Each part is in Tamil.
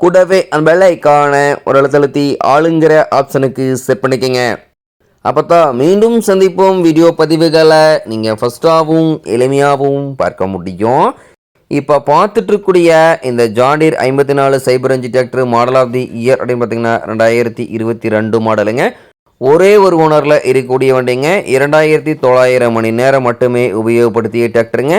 கூடவே அந்த பெல் ஐக்கான ஒரு அழுத்தழுத்தி ஆளுங்கிற ஆப்ஷனுக்கு செட் பண்ணிக்கங்க. அப்போ தான் மீண்டும் சந்திப்போம் வீடியோ பதிவுகளை. நீங்கள் ஃபஸ்ட்டாகவும் எளிமையாகவும் பார்க்க முடியும். இப்போ பார்த்துட்ருக்கூடிய இந்த ஜாண்டியர் ஐம்பத்தி நாலு சைபர் அஞ்சு tractor model of the year அப்படின்னு பார்த்தீங்கன்னா ரெண்டாயிரத்தி இருபத்தி ரெண்டு மாடலுங்க ஒரே ஒரு ஓனரில் இருக்கக்கூடிய வண்டிங்க இரண்டாயிரத்தி தொள்ளாயிரம் மணி நேரம் மட்டுமே உபயோகப்படுத்திய டிராக்டருங்க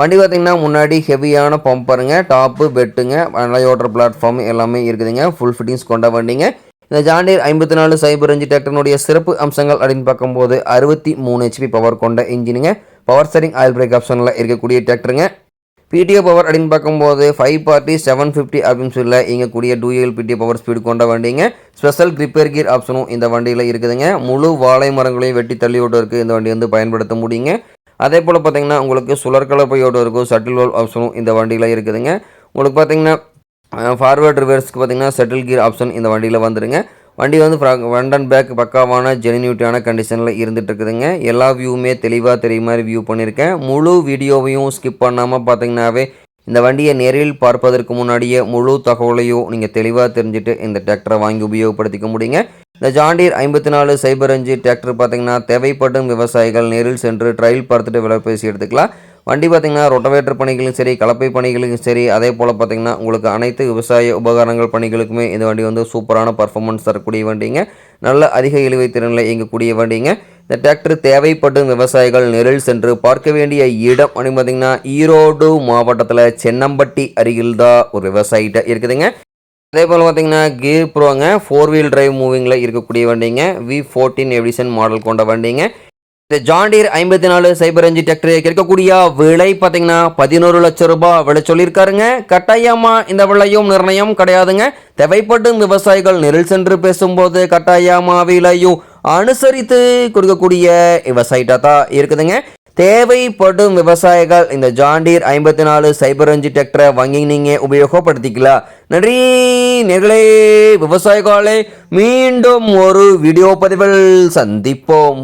வண்டி பார்த்தீங்கன்னா முன்னாடி ஹெவியான பம்பருங்க டாப்பு பெட்டுங்க ஓட்டர் பிளாட்ஃபார்ம் எல்லாமே இருக்குதுங்க. ஃபுல் ஃபிட்டிங்ஸ் கொண்ட வண்டிங்க. இந்த ஜாண்டியர் ஐம்பத்தி நாலு சைபர் அஞ்சு டிராக்டர்னுடைய சிறப்பு அம்சங்கள் அப்படின்னு பார்க்கும்போது அறுபத்தி மூணு ஹெச்பி பவர் கொண்ட இன்ஜினுங்க பவர் ஸ்டரிங் ஆயில் பிரேக் ஆப்ஷனில் இருக்கக்கூடிய டிராக்டருங்க பிடிஓ பவர் அப்படின்னு பார்க்கும்போது ஃபைவ் பார்ட்டி செவன் ஃபிஃப்டி அப்படின்னு சொல்ல இங்கக்கூடிய டூஎல் பிடிஓ பவர் ஸ்பீடு கொண்ட வண்டிங்க. ஸ்பெஷல் கிரிப்பேர் கீர் ஆப்ஷனும் இந்த வண்டியில் இருக்குதுங்க. முழு வாழை மரங்களையும் வெட்டி தள்ளி விட்டுறதுக்கு இந்த வண்டி வந்து பயன்படுத்த முடியுங்க. அதே போல் பார்த்தீங்கன்னா உங்களுக்கு சுழற்கலப்பையோடு இருக்கும் சட்டில் வால் ஆப்ஷனும் இந்த வண்டியில் இருக்குதுங்க. உங்களுக்கு பார்த்தீங்கன்னா ஃபார்வேர்ட் ரிவர்ஸ்க்கு பார்த்தீங்கன்னா செட்டில் கீர் ஆப்ஷன் இந்த வண்டியில் வந்துடுங்க வண்டி வந்து ஃப்ரண்ட் அண்ட் பேக் பக்காவான ஜெனினியூட்டியான கண்டிஷனில் இருந்துட்டு இருக்குதுங்க. எல்லா வியூவுமே தெளிவாக தெரியும் மாதிரி வியூ பண்ணியிருக்கேன் முழு வீடியோவையும் ஸ்கிப் பண்ணாமல் பார்த்தீங்கன்னாவே இந்த வண்டியை நேரில் பார்ப்பதற்கு முன்னாடியே முழு தகவலையும் நீங்கள் தெளிவாக தெரிஞ்சுட்டு இந்த டிராக்டரை வாங்கி உபயோகப்படுத்திக்க முடியுங்க. இந்த ஜாண்டீர் ஐம்பத்தி நாலு சைபர் அஞ்சு டிராக்டர் பார்த்தீங்கன்னா தேவைப்படும் விவசாயிகள் நேரில் சென்று ட்ரையல் பார்த்துட்டு விலை பேசி எடுத்துக்கலாம். வண்டி பார்த்தீங்கன்னா ரொட்டவேட்டர் பணிகளும் சரி கலப்பை பணிகளுக்கும் சரி அதே போல் பார்த்தீங்கன்னா உங்களுக்கு அனைத்து விவசாய உபகரணங்கள் பணிகளுக்குமே இந்த வண்டி வந்து சூப்பரான பர்ஃபார்மன்ஸ் தரக்கூடிய வண்டிங்க. நல்ல அதிக இழுவை திறனில் இயங்கக்கூடிய வண்டிங்க. இந்த டிராக்டர் தேவைப்படும் விவசாயிகள் நேரில் சென்று பார்க்க வேண்டிய இடம் அப்படின்னு பார்த்தீங்கன்னா ஈரோடு மாவட்டத்தில் சென்னம்பட்டி அருகில் தான் ஒரு விவசாயிட்ட இருக்குதுங்க. அதே போல் பார்த்தீங்கன்னா கீர் ப்ரோங்க ஃபோர் வீல் டிரைவ் மூவிங்கில் இருக்கக்கூடிய வண்டிங்க. வி ஃபோர்டீன் எடிஷன் மாடல் கொண்ட வண்டிங்க. இந்த ஜாண்டீர் ஐம்பத்தி நாலு சைபர் அஞ்சு டிராக்டர் இருக்கக்கூடிய விலை பார்த்தீங்கன்னா பதினோரு லட்சம் ரூபாய் விலை சொல்லியிருக்காருங்க. கட்டாயமாக இந்த விலையும் நிர்ணயம் கிடையாதுங்க. தேவைப்படும் விவசாயிகள் நெரில் சென்று பேசும்போது கட்டாயமாக விலையும் அனுசரித்து கொடுக்கக்கூடிய விவசாயிட்டா தான் இருக்குதுங்க. தேவைப்படும் விவசாயிகள் இந்த ஜாண்டீர் ஐம்பத்தி நாலு சைபர் அஞ்சு டிராக்டரை வாங்கி நீங்கள் உபயோகப்படுத்திக்கலாம் நன்றி நேர்களே விவசாயிகளே மீண்டும் ஒரு வீடியோ பதிவில் சந்திப்போம்.